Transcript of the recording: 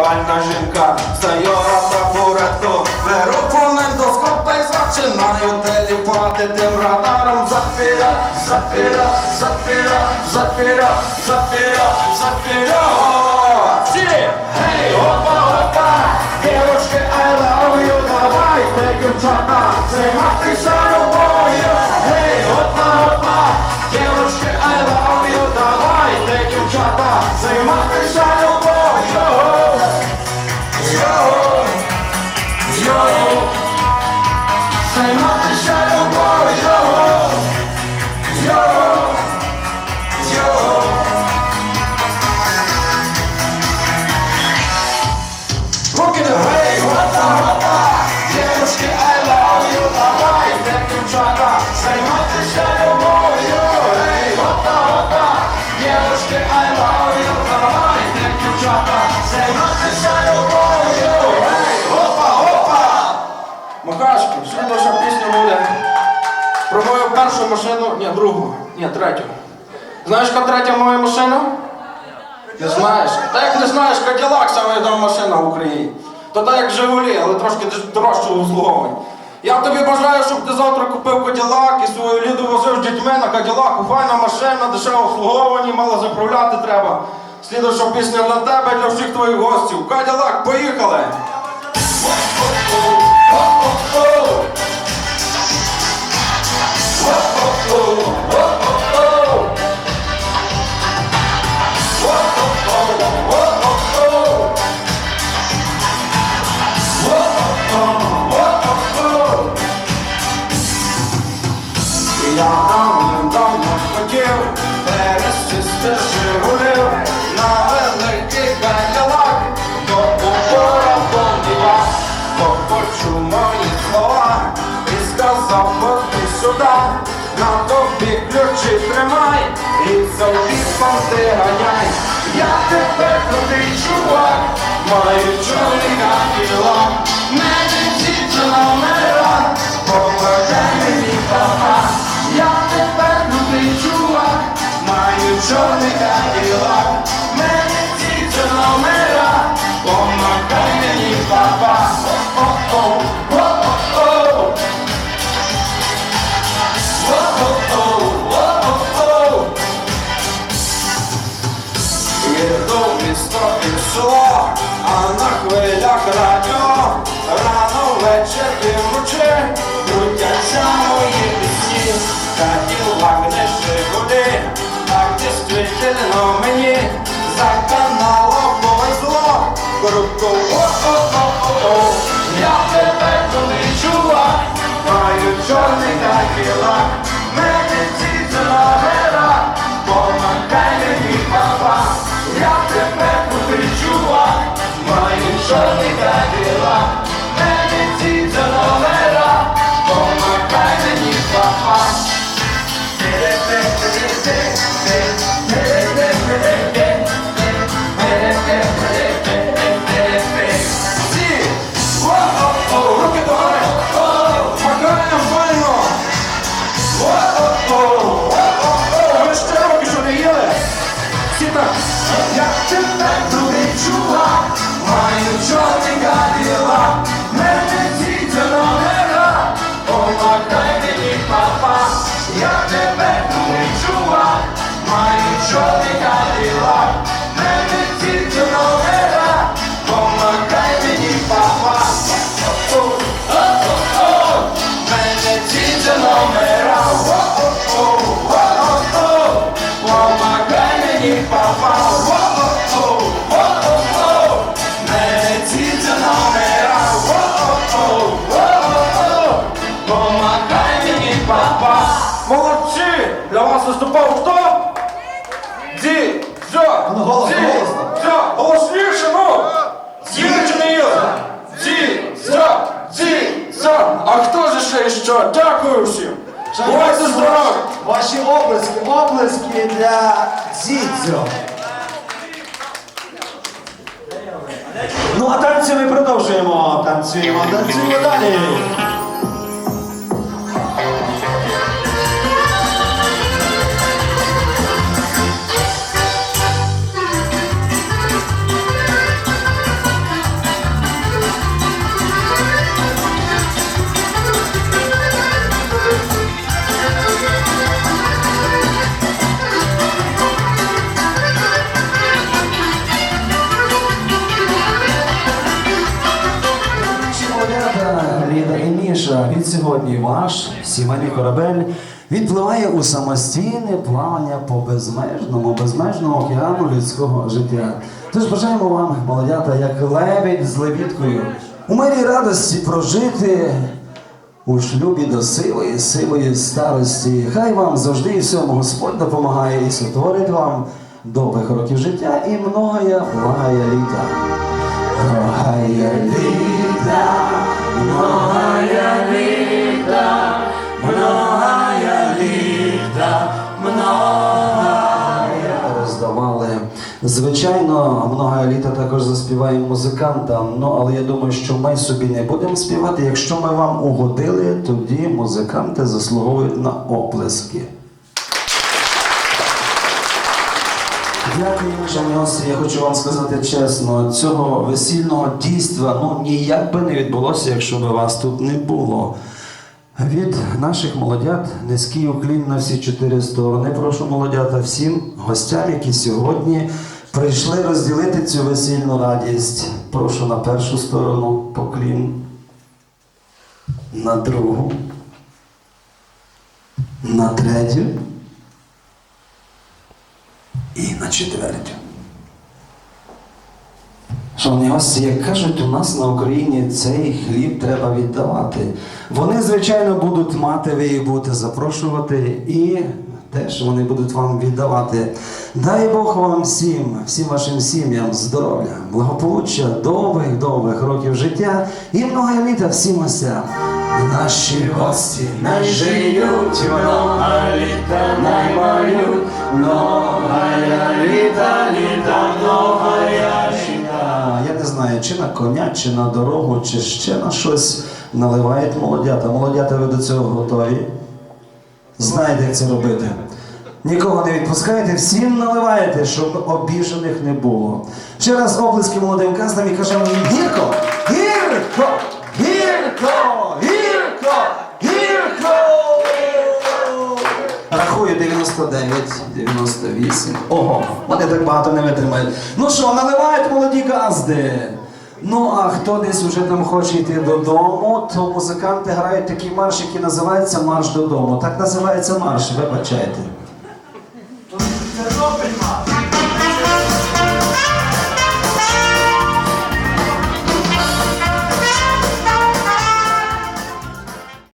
сексуальна жінка, стайора табурету, беру фонендоскоп та й зачинаю теліпати тим радаром запіра, запіра, запіра, запіра, запіра, запіра. Всі! Гей, опа, опа! Девушки, I love you, давайте, дівчата, займатися опа. Макашки, слідуюча пісня буде про першу машину, ні, другу, ні, третю. Знаєш, яка третя моя машина? Не знаєш? Та як не знаєш, Каділак саме машина в Україні. То так як Жигулі, але трошки дорожче обслуговування. Я тобі бажаю, щоб ти завтра купив Каділак і свою ліду возив з дітьми на Каділаку. Файна машина, дешево слуговані, мало заправляти треба. Слідуюча пісня для тебе, для всіх твоїх гостів. Каділак, поїхали! Ключі тримай, і за собі ти ганяй. Я тепер крутий чувак, маю чоловіка і мене Ввечері вночі крутяться мої пісні Каділак не Жигулі, так дійсно мені За каналом повезло Круто, о-о-о-о Я тебе коли чула, маю чорний та Мене Я тебе чувак, маю чорний каділак, помагай мені папа. Молодці! Для вас виступав хто? Ді, все, Ну, голосно, Ді, голосно. все, голосніше, ну! Їли чи не їли? Ді, все, ді, все. А хто же ще що? Дякую всім. Бувайте здорові! Ваші оплески, оплески для Дзідзьо. Ну а танці ми продовжуємо. Танцюємо, танцюємо далі. Що від сьогодні ваш сімейний корабель відпливає у самостійне плавання по безмежному, безмежному океану людського життя. Тож бажаємо вам, молодята, як лебідь з лебідкою, у мирі радості прожити у шлюбі до сивої, сивої старості. Хай вам завжди і всьому Господь допомагає і сотворить вам довгих років життя і многая благая літа. Многая літа, многая літа, многая літа, многая. Роздавали. Звичайно, много літа також заспіваємо музикантам. Ну але я думаю, що ми собі не будемо співати. Якщо ми вам угодили, тоді музиканти заслуговують на оплески. Дякую, гості. Я хочу вам сказати чесно, цього весільного дійства ну ніяк би не відбулося, якщо б вас тут не було. Від наших молодят низький уклін на всі чотири сторони. Прошу молодята всім гостям, які сьогодні прийшли розділити цю весільну радість. Прошу на першу сторону поклін, на другу, на третю і на четвертю. Шановні гості, як кажуть, у нас на Україні цей хліб треба віддавати. Вони, звичайно, будуть мати, ви їх будете запрошувати і теж вони будуть вам віддавати. Дай Бог вам всім, всім вашим сім'ям здоров'я, благополуччя, довгих, довгих років життя і много літа всім гостям. Наші гості не живуть, много літа не мають, много літа, літа, много літа. Я не знаю, чи на коня, чи на дорогу, чи ще на щось наливають молодята. Молодята, ви до цього готові? Знаєте, як це робити. Нікого не відпускаєте, всім наливаєте, щоб обіжених не було. Ще раз оплески молодим казнам і кажемо гірко! Гірко! Гірко! Гірко! Гірко! Рахую 99, 98. Ого, вони так багато не витримають. Ну що, наливають молоді газди. Ну, а хто десь вже там хоче йти додому, то музиканти грають такий марш, який називається Марш додому. Так називається марш, вибачайте.